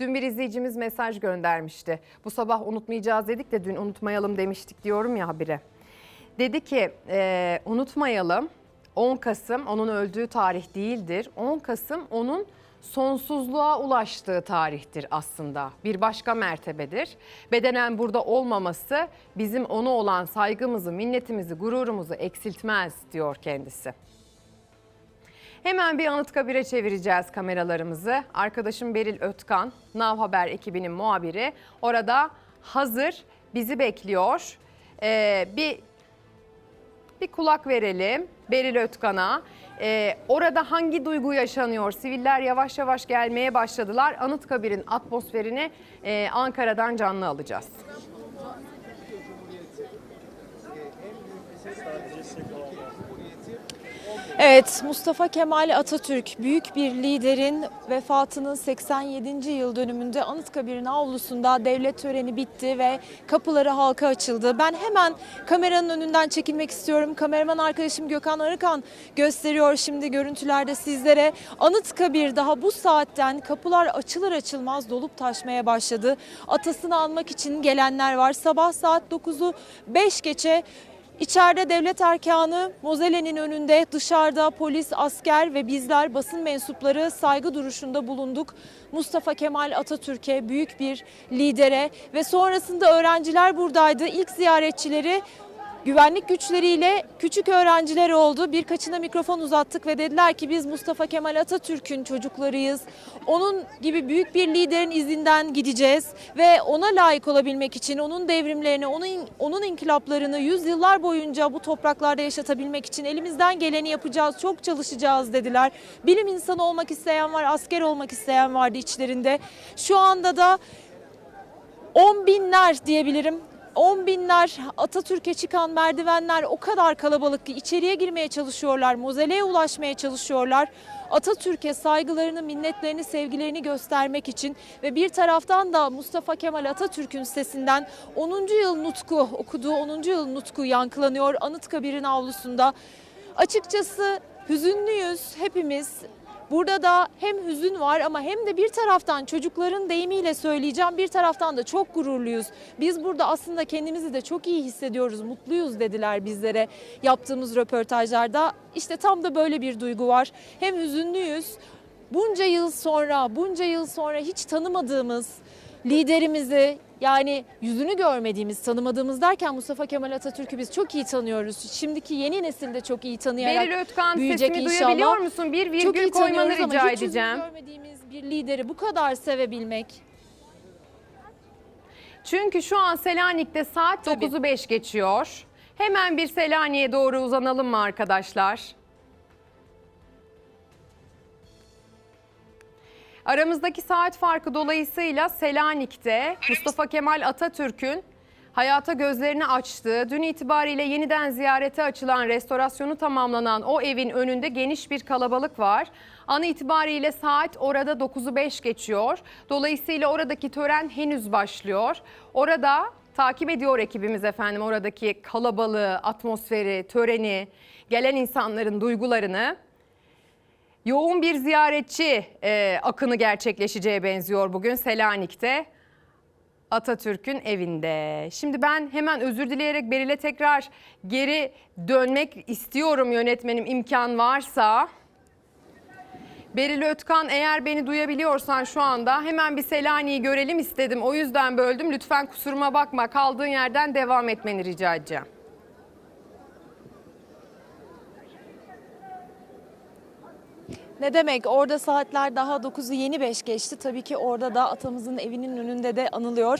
Dün bir izleyicimiz mesaj göndermişti. Bu sabah unutmayacağız dedik de dün unutmayalım demiştik diyorum ya habire. Dedi ki e, unutmayalım 10 Kasım onun öldüğü tarih değildir. 10 Kasım onun sonsuzluğa ulaştığı tarihtir aslında. Bir başka mertebedir. Bedenen burada olmaması bizim ona olan saygımızı, minnetimizi, gururumuzu eksiltmez diyor kendisi. Hemen bir Anıtkabir'e çevireceğiz kameralarımızı. Arkadaşım Beril Ötkan, Nav Haber ekibinin muhabiri. Orada hazır bizi bekliyor. Ee, bir bir kulak verelim Beril Ötkan'a. Ee, orada hangi duygu yaşanıyor? Siviller yavaş yavaş gelmeye başladılar. Anıtkabir'in atmosferini e, Ankara'dan canlı alacağız. Evet, Mustafa Kemal Atatürk büyük bir liderin vefatının 87. yıl dönümünde Anıtkabir'in avlusunda devlet töreni bitti ve kapıları halka açıldı. Ben hemen kameranın önünden çekilmek istiyorum. Kameraman arkadaşım Gökhan Arıkan gösteriyor şimdi görüntülerde sizlere. Anıtkabir daha bu saatten kapılar açılır açılmaz dolup taşmaya başladı. Atasını almak için gelenler var. Sabah saat 9'u 5 geçe İçeride devlet erkanı Mozelle'nin önünde dışarıda polis, asker ve bizler basın mensupları saygı duruşunda bulunduk. Mustafa Kemal Atatürk'e büyük bir lidere ve sonrasında öğrenciler buradaydı. İlk ziyaretçileri güvenlik güçleriyle küçük öğrenciler oldu. Birkaçına mikrofon uzattık ve dediler ki biz Mustafa Kemal Atatürk'ün çocuklarıyız. Onun gibi büyük bir liderin izinden gideceğiz ve ona layık olabilmek için onun devrimlerini, onun onun inkılaplarını yüzyıllar boyunca bu topraklarda yaşatabilmek için elimizden geleni yapacağız, çok çalışacağız dediler. Bilim insanı olmak isteyen var, asker olmak isteyen vardı içlerinde. Şu anda da on binler diyebilirim. On binler Atatürk'e çıkan merdivenler o kadar kalabalık ki içeriye girmeye çalışıyorlar, mozeleye ulaşmaya çalışıyorlar. Atatürk'e saygılarını, minnetlerini, sevgilerini göstermek için ve bir taraftan da Mustafa Kemal Atatürk'ün sesinden 10. yıl nutku okuduğu 10. yıl nutku yankılanıyor Anıtkabir'in avlusunda. Açıkçası hüzünlüyüz hepimiz. Burada da hem hüzün var ama hem de bir taraftan çocukların deyimiyle söyleyeceğim bir taraftan da çok gururluyuz. Biz burada aslında kendimizi de çok iyi hissediyoruz, mutluyuz dediler bizlere yaptığımız röportajlarda. İşte tam da böyle bir duygu var. Hem hüzünlüyüz. Bunca yıl sonra, bunca yıl sonra hiç tanımadığımız liderimizi yani yüzünü görmediğimiz, tanımadığımız derken Mustafa Kemal Atatürk'ü biz çok iyi tanıyoruz. Şimdiki yeni nesil de çok iyi tanıyarak Beril Ötkan büyüyecek sesimi inşallah. duyabiliyor musun? Bir Çok virgül iyi koymanı tanıyoruz ama rica hiç yüzünü görmediğimiz bir lideri bu kadar sevebilmek. Çünkü şu an Selanik'te saat Tabii. 9'u 5 geçiyor. Hemen bir Selanik'e doğru uzanalım mı arkadaşlar? Aramızdaki saat farkı dolayısıyla Selanik'te Mustafa Kemal Atatürk'ün hayata gözlerini açtığı, dün itibariyle yeniden ziyarete açılan, restorasyonu tamamlanan o evin önünde geniş bir kalabalık var. An itibariyle saat orada 9'u 5 geçiyor. Dolayısıyla oradaki tören henüz başlıyor. Orada takip ediyor ekibimiz efendim oradaki kalabalığı, atmosferi, töreni, gelen insanların duygularını. Yoğun bir ziyaretçi e, akını gerçekleşeceğe benziyor bugün Selanik'te. Atatürk'ün evinde. Şimdi ben hemen özür dileyerek Beril'e tekrar geri dönmek istiyorum yönetmenim imkan varsa. Beril Ötkan eğer beni duyabiliyorsan şu anda hemen bir Selanik'i görelim istedim. O yüzden böldüm. Lütfen kusuruma bakma. Kaldığın yerden devam etmeni rica edeceğim. Ne demek orada saatler daha 9'u yeni 5 geçti. Tabii ki orada da atamızın evinin önünde de anılıyor.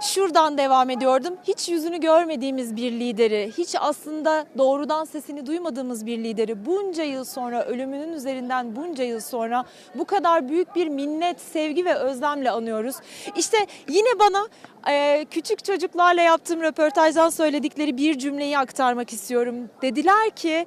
Şuradan devam ediyordum. Hiç yüzünü görmediğimiz bir lideri, hiç aslında doğrudan sesini duymadığımız bir lideri bunca yıl sonra ölümünün üzerinden bunca yıl sonra bu kadar büyük bir minnet, sevgi ve özlemle anıyoruz. İşte yine bana e, küçük çocuklarla yaptığım röportajdan söyledikleri bir cümleyi aktarmak istiyorum. Dediler ki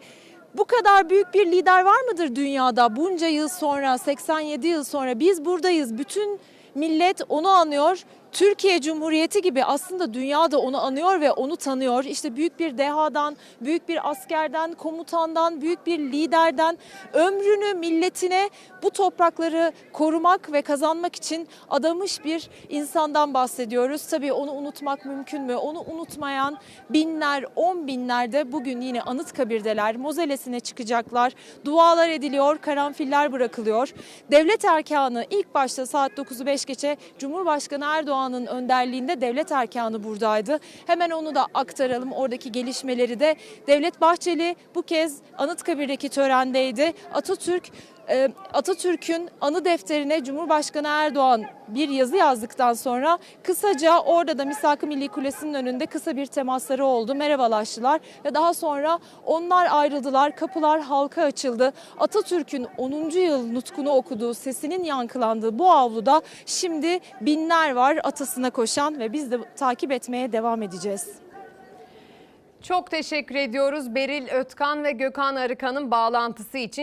bu kadar büyük bir lider var mıdır dünyada? Bunca yıl sonra, 87 yıl sonra biz buradayız. Bütün millet onu anıyor. Türkiye Cumhuriyeti gibi aslında dünya da onu anıyor ve onu tanıyor. İşte büyük bir dehadan, büyük bir askerden, komutandan, büyük bir liderden ömrünü milletine bu toprakları korumak ve kazanmak için adamış bir insandan bahsediyoruz. Tabii onu unutmak mümkün mü? Onu unutmayan binler, on binler de bugün yine Anıtkabir'deler. Mozelesine çıkacaklar. Dualar ediliyor, karanfiller bırakılıyor. Devlet erkanı ilk başta saat 9'u 5 geçe Cumhurbaşkanı Erdoğan'ın önderliğinde devlet erkanı buradaydı. Hemen onu da aktaralım oradaki gelişmeleri de. Devlet Bahçeli bu kez Anıtkabir'deki törendeydi. Atatürk Atatürk'ün anı defterine Cumhurbaşkanı Erdoğan bir yazı yazdıktan sonra kısaca orada da Misak-ı Milli Kulesi'nin önünde kısa bir temasları oldu. Merhabalaştılar ve daha sonra onlar ayrıldılar. Kapılar halka açıldı. Atatürk'ün 10. yıl nutkunu okuduğu, sesinin yankılandığı bu avluda şimdi binler var atasına koşan ve biz de takip etmeye devam edeceğiz. Çok teşekkür ediyoruz Beril Ötkan ve Gökhan Arıkan'ın bağlantısı için.